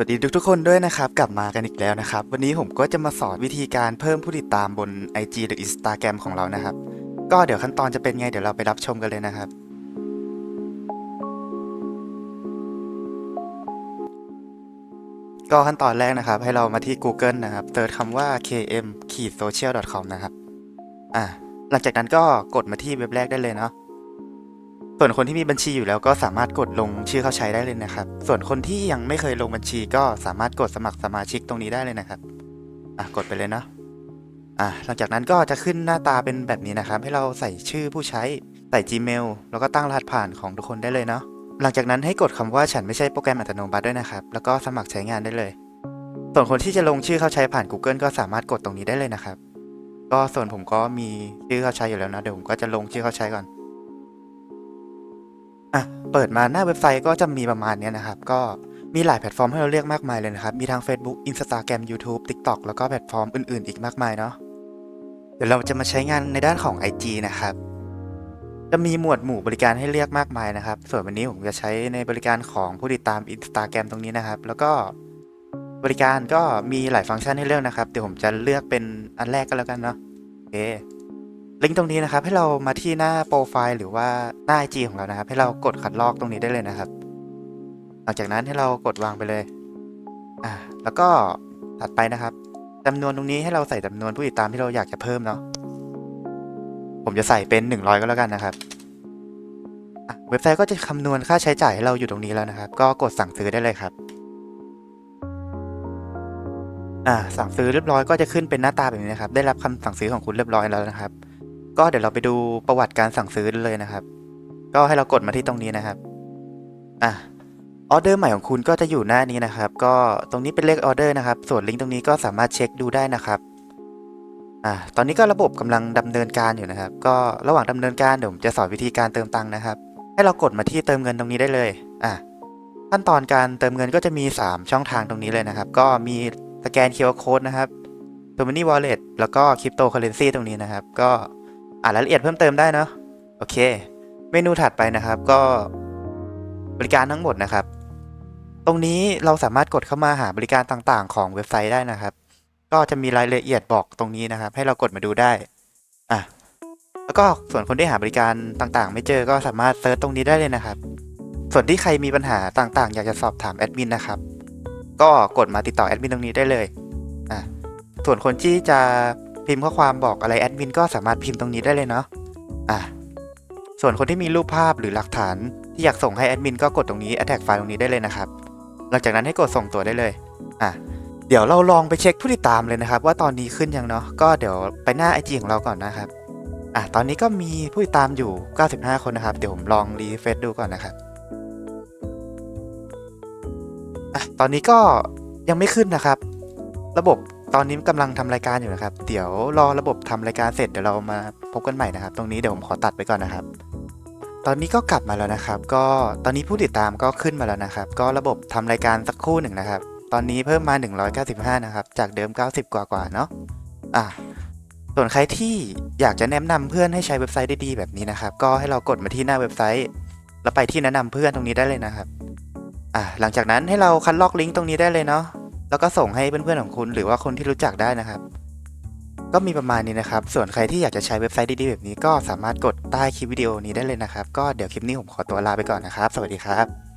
สวัสดีทุกๆคนด้วยนะครับกลับมากันอีกแล้วนะครับ วันนี้ผมก็จะมาสอนวิธีการเพิ่มผู้ติดตามบน IG หรือ Instagram ของเรานะครับ ก็เดี๋ยวขั้นตอนจะเป็นไงเดี๋ยวเราไปรับชมกันเลยนะครับ ก็ขั้นตอนแรกนะครับ ให้เรามาที่ Google นะครับเติร์ชคำว่า km social com นะครับอะหลังจากนั้นก็กดมาที่เว็บแรกได้เลยเนาะ ส่วนคนที่มีบัญชีอยู่แล้วก็สามารถกดลงชื่อเข้าใช้ได้เลยนะครับ ส่วนคนที่ยังไม่เคยลงบัญชีก็สามารถกดสมัครสมาชิกตรงนี้ได้เลยนะครับอะกดไปเลยเนาะอะหลังจากนั้นก็จะขึ้นหน้าตาเป็นแบบนี้นะครับ ให้เราใส่ชื่อผู้ใช้ใส่ Gmail แล้วก็ตั้งรหัสผ่านของทุกคนได้เลยเนาะหลังจากนั้นให้กดคำว่าฉันไม่ใช่โปรแกรมอัตโนมัติด้วยนะครับ แล้วก็สมัครใช้งานได้เลย ส่วนคนที่จะลงชื่อเข้าใช้ผ่าน Google ก็สามารถกดตรงนี้ได้เลยนะครับ ก็ส่วนผมก็มีชื่อเข้าใช้อยู่แล้วนะเดี๋ยวผมก็จะลงชื่อเข้าใช้ก่อน เปิดมาหน้าเว็บไซต์ก็จะมีประมาณนี้นะครับ ก็มีหลายแพลตฟอร์มให้เราเลือกมากมายเลยนะครับ มีทั้ง Facebook Instagram YouTube TikTok แล้วก็แพลตฟอร์มอื่น ๆ อีกมากมายเนาะเดี๋ยวเราจะมาใช้งานในด้านของ IG นะครับ จะมีหมวดหมู่บริการให้เลือกมากมายนะครับ ส่วนวันนี้ผมจะใช้ในบริการของผู้ติดตาม Instagram ตรงนี้นะครับ แล้วก็บริการก็มีหลายฟังก์ชันให้เลือกนะครับ เดี๋ยวผมจะเลือกเป็นอันแรกก็แล้วกันเนาะโอเค ลิงก์ตรงนี้นะครับให้เรามาที่หน้าโปรไฟล์หรือว่าหน้า IG ของเรานะครับ ให้เรากดคัดลอกตรงนี้ได้เลยนะครับ หลังจากนั้นให้เรากดวางไปเลยอ่าแล้วก็ถัดไปนะครับจำนวนตรงนี้ให้เราใส่จำนวนผู้ติดตามที่เราอยากจะเพิ่มเนาะผมจะใส่เป็น 100 ก็แล้วกันนะครับอะเว็บไซต์ก็จะคำนวณค่าใช้จ่ายให้เราอยู่ตรงนี้แล้วนะครับ ก็กดสั่งซื้อได้เลยครับอ่าสั่งซื้อเรียบร้อยก็จะขึ้นเป็นหน้าตาแบบนี้นะครับ ได้รับคำสั่งซื้อของคุณเรียบร้อยแล้วนะครับ ก็เดี๋ยวเราไปดูประวัติการสั่งซื้อเลยนะครับ ก็ให้เรากดมาที่ตรงนี้นะครับอะออเดอร์ใหม่ของคุณก็จะอยู่หน้านี้นะครับ ก็ตรงนี้เป็นเลขออเดอร์นะครับ ส่วนลิงก์ตรงนี้ก็สามารถเช็คดูได้นะครับอะตอนนี้ก็ระบบกำลังดำเนินการอยู่นะครับ ก็ระหว่างดำเนินการเดี๋ยวผมจะสอนวิธีการเติมตังค์นะครับ ให้เรากดมาที่เติมเงินตรงนี้ได้เลยอะขั้นตอนการเติมเงินก็จะมี 3 ช่องทางตรงนี้เลยนะครับ ก็มีสแกน QR Code นะครับ t o m o n y Wallet แล้วก็ Cryptocurrency ตรงนี้นะครับ ก็ อ่านรายละเอียดเพิ่มเติมได้เนาะโอเค เมนูถัดไปนะครับก็บริการทั้งหมดนะครับ ตรงนี้เราสามารถกดเข้ามาหาบริการต่างๆ ของเว็บไซต์ได้นะครับ ก็จะมีรายละเอียดบอกตรงนี้นะครับ ให้เรากดมาดูได้อะแล้วก็ส่วนคนที่หาบริการต่างๆ ไม่เจอก็สามารถเซิร์ชตรงนี้ได้เลยนะครับ ส่วนที่ใครมีปัญหาต่างๆ อยากจะสอบถามแอดมินนะครับก็กดมาติดต่อแอดมินตรงนี้ได้เลยอะส่วนคนที่จะ พิมพ์ข้อความบอกอะไรแอดมินก็สามารถพิมพ์ตรงนี้ได้เลยเนาะอะส่วนคนที่มีรูปภาพหรือหลักฐาน ที่อยากส่งให้แอดมินก็กดตรงนี้ attach ไฟล์ตรงนี้ได้เลยนะครับ หลังจากนั้นให้กดส่งตัวได้เลย อะ เดี๋ยวเราลองไปเช็คผู้ติดตามเลยนะครับ ว่าตอนนี้ขึ้นยังเนาะ ก็เดี๋ยวไปหน้า IG ของเราก่อนนะครับ อะ ตอนนี้ก็มีผู้ติดตามอยู่ 95 คนนะครับ เดี๋ยวผมลองรีเฟซดูก่อนนะครับ อะ ตอนนี้ก็ยังไม่ขึ้นนะครับ ระบบ ตอนนี้กำลังทำรายการอยู่นะครับ เดี๋ยวรอระบบทำรายการเสร็จเดี๋ยวเรามาพบกันใหม่นะครับ ตรงนี้เดี๋ยวผมขอตัดไปก่อนนะครับ ตอนนี้ก็กลับมาแล้วนะครับ ก็ตอนนี้ผู้ติดตามก็ขึ้นมาแล้วนะครับ ก็ระบบทำรายการสักครู่หนึ่งนะครับ ตอนนี้เพิ่มมา 195 นะครับ จากเดิม 90 กว่ากว่าเนาะอะส่วนใครที่อยากจะแนะนำเพื่อนให้ใช้เว็บไซต์ได้ดีแบบนี้นะครับ ก็ให้เรากดมาที่หน้าเว็บไซต์ แล้วไปที่แนะนำเพื่อนตรงนี้ได้เลยนะครับอะหลังจากนั้นให้เราคัดลอกลิงก์ตรงนี้ได้เลยเนาะ แล้วก็ส่งให้เพื่อนๆของคุณหรือว่าคนที่รู้จักได้นะครับ ก็มีประมาณนี้นะครับ ส่วนใครที่อยากจะใช้เว็บไซต์ดีๆแบบนี้ก็สามารถกดใต้คลิปวิดีโอนี้ได้เลยนะครับ ก็เดี๋ยวคลิปนี้ผมขอตัวลาไปก่อนนะครับ สวัสดีครับ